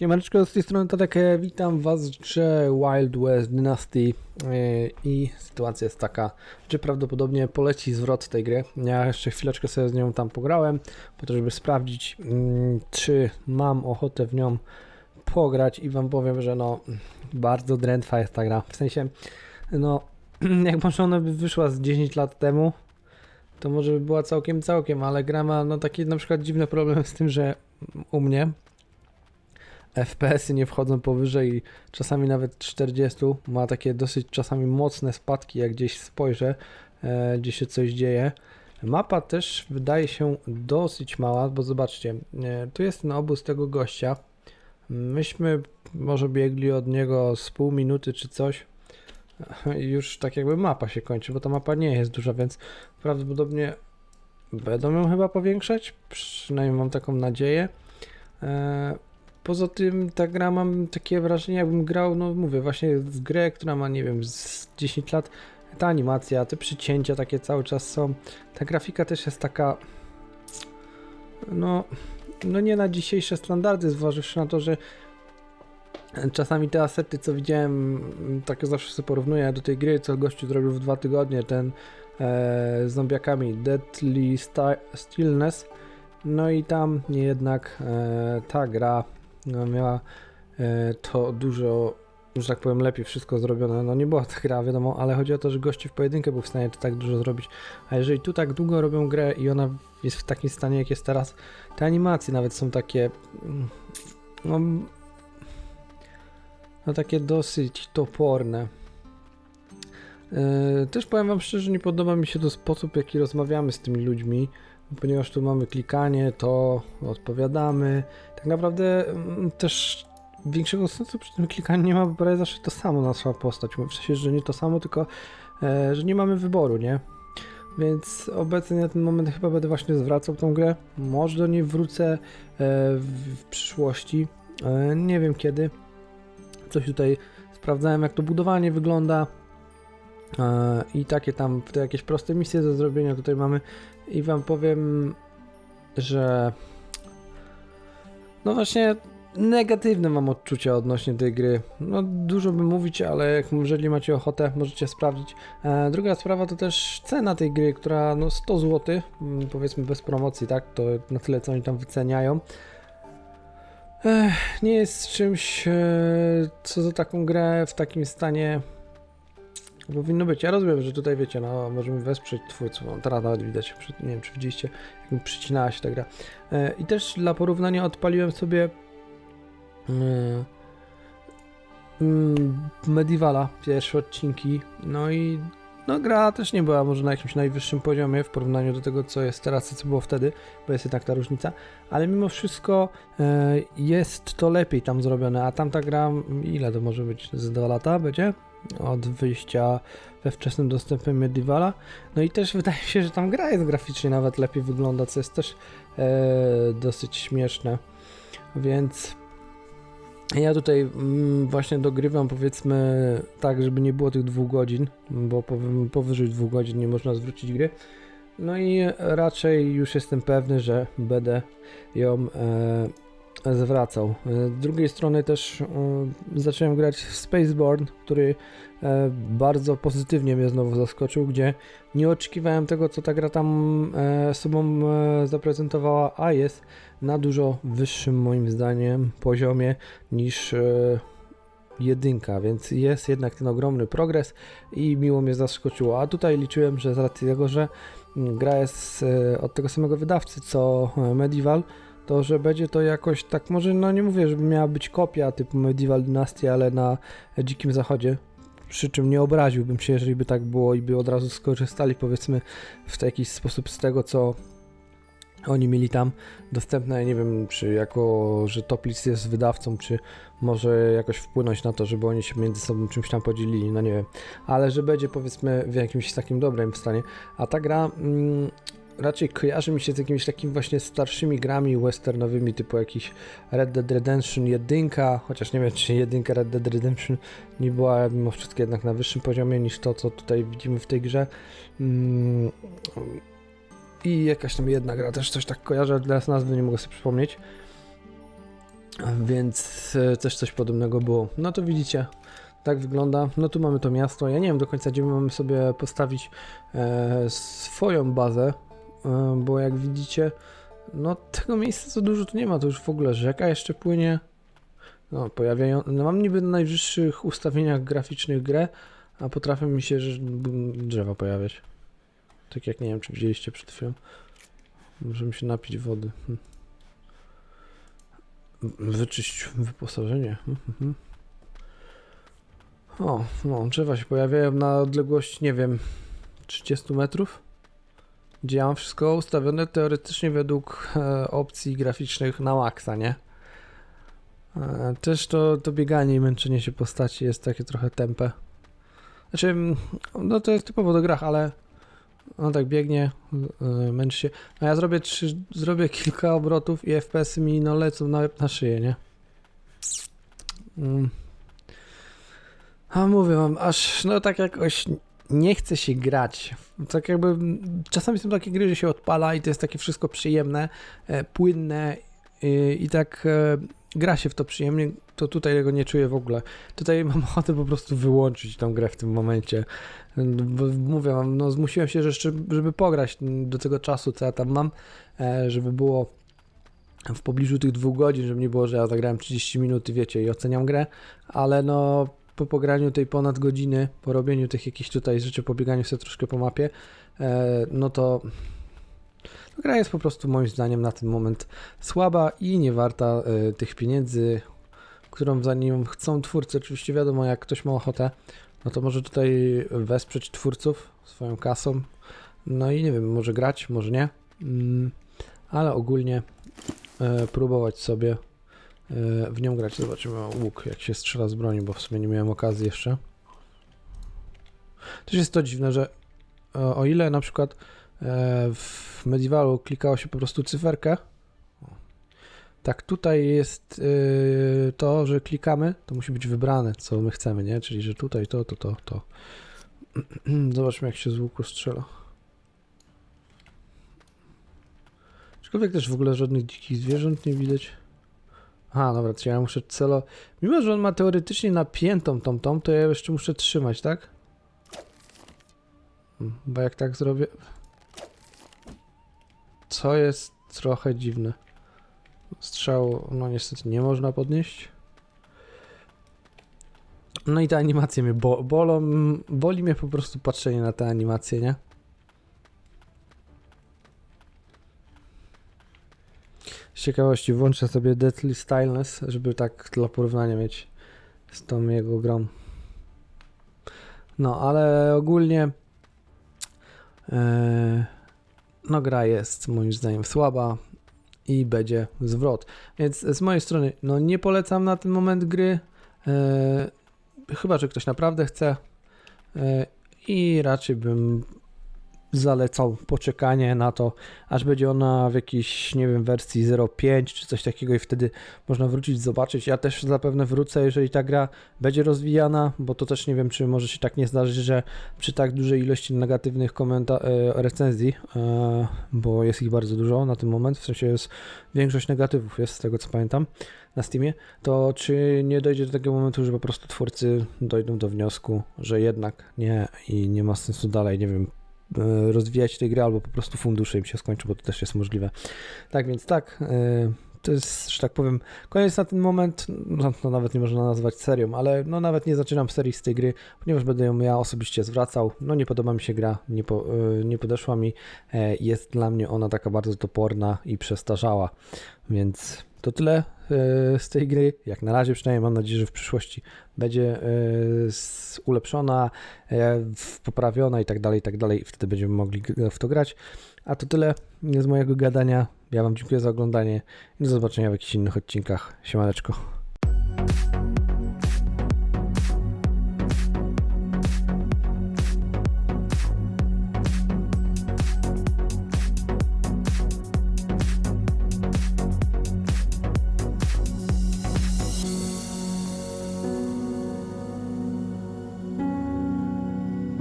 Siemaneczko, z tej strony Tadek, e, witam was grze Wild West Dynasty. E, i sytuacja jest taka, że prawdopodobnie poleci zwrot tej gry. Ja jeszcze chwileczkę sobie z nią tam pograłem, po to żeby sprawdzić, mm, czy mam ochotę w nią pograć. I wam powiem, że no bardzo drętwa jest ta gra, w sensie no jak może ona by wyszła z 10 lat temu, to może by była całkiem całkiem, ale gra ma no taki na przykład dziwny problem z tym, że u mnie FPS-y nie wchodzą powyżej czasami nawet 40. Ma takie dosyć czasami mocne spadki, jak gdzieś spojrzę, e, gdzie się coś dzieje. Mapa też wydaje się dosyć mała, bo zobaczcie, e, tu jest ten obóz tego gościa. Myśmy może biegli od niego z pół minuty czy coś. I już tak jakby mapa się kończy, bo ta mapa nie jest duża, więc prawdopodobnie będą ją chyba powiększać. Przynajmniej mam taką nadzieję. E, Poza tym ta gra mam takie wrażenie, jakbym grał, no mówię, właśnie w grę, która ma, nie wiem, z 10 lat. Ta animacja, te przycięcia takie cały czas są. Ta grafika też jest taka. No, no nie na dzisiejsze standardy, zważywszy na to, że czasami te asety, co widziałem, tak zawsze sobie porównuję do tej gry, co gościu zrobił w dwa tygodnie, ten e, z zombiakami Deadly Sti- Stillness. No i tam jednak e, ta gra no, miała e, to dużo, że tak powiem, lepiej wszystko zrobione. No nie była ta gra, wiadomo, ale chodzi o to, że gości w pojedynkę był w stanie to tak dużo zrobić. A jeżeli tu tak długo robią grę i ona jest w takim stanie, jak jest teraz, te animacje nawet są takie. mm, No, no takie dosyć toporne. E, Też powiem Wam szczerze, nie podoba mi się to sposób, w jaki rozmawiamy z tymi ludźmi, ponieważ tu mamy klikanie, to odpowiadamy. Tak naprawdę mm, też większego sensu przy tym klikaniu nie ma, bo prawie zawsze to samo nasza postać. W sensie, że nie to samo, tylko e, że nie mamy wyboru, nie? Więc obecnie na ten moment chyba będę właśnie zwracał tą grę. Może do niej wrócę e, w, w przyszłości. E, nie wiem kiedy. Coś tutaj sprawdzałem, jak to budowanie wygląda. E, I takie tam te jakieś proste misje do zrobienia tutaj mamy. I wam powiem, że no właśnie negatywne mam odczucia odnośnie tej gry. No dużo by mówić, ale jak jeżeli macie ochotę, możecie sprawdzić. E, druga sprawa to też cena tej gry, która no 100 zł, mm, powiedzmy bez promocji, tak? To na tyle co oni tam wyceniają. Nie jest czymś, e, co za taką grę w takim stanie powinno być. Ja rozumiem, że tutaj wiecie, no możemy wesprzeć twórców. No, teraz nawet widać, nie wiem czy widzieliście, jak mi przycinała się ta gra. E, I też dla porównania odpaliłem sobie e, mm, Medievala, pierwsze odcinki. No i no gra też nie była może na jakimś najwyższym poziomie w porównaniu do tego, co jest teraz, co było wtedy, bo jest jednak ta różnica, ale mimo wszystko e, jest to lepiej tam zrobione, a tamta gra, ile to może być, z 2 lata będzie? Od wyjścia we wczesnym dostępie Medievala. No i też wydaje się, że tam gra jest graficznie nawet lepiej wygląda, co jest też e, dosyć śmieszne. Więc ja tutaj mm, właśnie dogrywam powiedzmy tak, żeby nie było tych dwóch godzin, bo powy- powyżej dwóch godzin nie można zwrócić gry. No i raczej już jestem pewny, że będę ją e, zwracał. E, Z drugiej strony też e, zacząłem grać w Spaceborne, który e, bardzo pozytywnie mnie znowu zaskoczył, gdzie nie oczekiwałem tego, co ta gra tam sobą zaprezentowała, a jest na dużo wyższym moim zdaniem poziomie niż jedynka, więc jest jednak ten ogromny progres i miło mnie zaskoczyło. A tutaj liczyłem, że z racji tego, że gra jest od tego samego wydawcy co Medieval, to że będzie to jakoś tak, może no nie mówię, żeby miała być kopia typu Medieval Dynasty, ale na dzikim zachodzie. Przy czym nie obraziłbym się, jeżeli by tak było i by od razu skorzystali powiedzmy w jakiś sposób z tego, co oni mieli tam dostępne, nie wiem, czy jako, że Toplist jest wydawcą, czy może jakoś wpłynąć na to, żeby oni się między sobą czymś tam podzielili, no nie wiem, ale że będzie powiedzmy w jakimś takim dobrym stanie, a ta gra mm, raczej kojarzy mi się z jakimiś takimi właśnie starszymi grami westernowymi, typu jakiś Red Dead Redemption 1, chociaż nie wiem, czy 1 Red Dead Redemption nie była mimo wszystko jednak na wyższym poziomie niż to, co tutaj widzimy w tej grze. Mm, i jakaś tam jedna gra też coś tak kojarzę, teraz nazwy nie mogę sobie przypomnieć. Więc e, też coś podobnego było. No to widzicie, tak wygląda. No tu mamy to miasto. Ja nie wiem do końca, gdzie my mamy sobie postawić e, swoją bazę, bo jak widzicie, no tego miejsca za dużo tu nie ma. To już w ogóle rzeka jeszcze płynie. No, pojawiają. No, mam niby na najwyższych ustawieniach graficznych grę, a potrafią mi się drzewa pojawiać. Tak jak nie wiem, czy widzieliście przed chwilą. Możemy się napić wody. Hm. Wyczyść wyposażenie. Mhm, mhm. O, no, drzewa się pojawiają na odległość, nie wiem, 30 metrów. Gdzie ja mam wszystko ustawione teoretycznie według e, opcji graficznych na maksa, nie? E, też to, to bieganie i męczenie się postaci jest takie trochę tempe. Znaczy, no to jest typowo do grach, ale on tak biegnie, e, męczy się. No ja zrobię, trzy, zrobię kilka obrotów i FPS-y mi no lecą na, na szyję, nie? Mm. A mówię wam, aż no tak jakoś nie chce się grać. Tak jakby czasami są takie gry, że się odpala i to jest takie wszystko przyjemne, e, płynne i, i tak e, gra się w to przyjemnie, to tutaj tego nie czuję w ogóle. Tutaj mam ochotę po prostu wyłączyć tą grę w tym momencie. Mówię wam, no zmusiłem się, żeby pograć do tego czasu, co ja tam mam, e, żeby było w pobliżu tych dwóch godzin, żeby nie było, że ja zagrałem 30 minut wiecie, i oceniam grę, ale no po pograniu tej ponad godziny, po robieniu tych jakichś tutaj rzeczy, po bieganiu sobie troszkę po mapie, e, no to no, gra jest po prostu moim zdaniem na ten moment słaba i nie warta e, tych pieniędzy, którą za nią chcą twórcy. Oczywiście wiadomo, jak ktoś ma ochotę, no to może tutaj wesprzeć twórców swoją kasą. No i nie wiem, może grać, może nie. Mm, ale ogólnie e, próbować sobie w nią grać. Zobaczymy łuk, jak się strzela z broni, bo w sumie nie miałem okazji jeszcze. Też jest to dziwne, że e, o ile na przykład e, w Medievalu klikało się po prostu cyferkę, tak tutaj jest to, że klikamy, to musi być wybrane, co my chcemy, nie? Czyli, że tutaj to, to, to, to. Zobaczmy, jak się z łuku strzela. Aczkolwiek też w ogóle żadnych dzikich zwierząt nie widać. Aha, dobra, to ja muszę celo... Mimo, że on ma teoretycznie napiętą tą tą, to ja jeszcze muszę trzymać, tak? Hmm, Bo jak tak zrobię... Co jest trochę dziwne. Strzału, no niestety nie można podnieść. No i te animacje mnie bo bolą, boli mnie po prostu patrzenie na te animacje, nie? Z ciekawości włączę sobie Deadly Stylness, żeby tak dla porównania mieć z tą jego grą. No, ale ogólnie e, no gra jest moim zdaniem słaba i będzie zwrot. Więc z mojej strony, no nie polecam na ten moment gry, e, chyba, że ktoś naprawdę chce e, i raczej bym zalecał poczekanie na to, aż będzie ona w jakiejś, nie wiem, wersji 0.5 czy coś takiego i wtedy można wrócić, zobaczyć. Ja też zapewne wrócę, jeżeli ta gra będzie rozwijana, bo to też nie wiem, czy może się tak nie zdarzyć, że przy tak dużej ilości negatywnych komenta- e, recenzji, e, bo jest ich bardzo dużo na ten moment, w sensie jest większość negatywów jest z tego co pamiętam na Steamie, to czy nie dojdzie do takiego momentu, że po prostu twórcy dojdą do wniosku, że jednak nie i nie ma sensu dalej, nie wiem, rozwijać tej gry, albo po prostu fundusze im się skończą, bo to też jest możliwe. Tak więc tak, e, to jest, że tak powiem, koniec na ten moment, no, nawet nie można nazwać serią, ale no nawet nie zaczynam serii z tej gry, ponieważ będę ją ja osobiście zwracał, no nie podoba mi się gra, nie, po, e, nie podeszła mi, e, jest dla mnie ona taka bardzo toporna i przestarzała, więc to tyle e, z tej gry, jak na razie przynajmniej mam nadzieję, że w przyszłości będzie e, ulepszona, e, poprawiona i tak dalej, i tak dalej, i wtedy będziemy mogli w to grać. A to tyle z mojego gadania. Ja Wam dziękuję za oglądanie i do zobaczenia w jakichś innych odcinkach. Siemaneczko.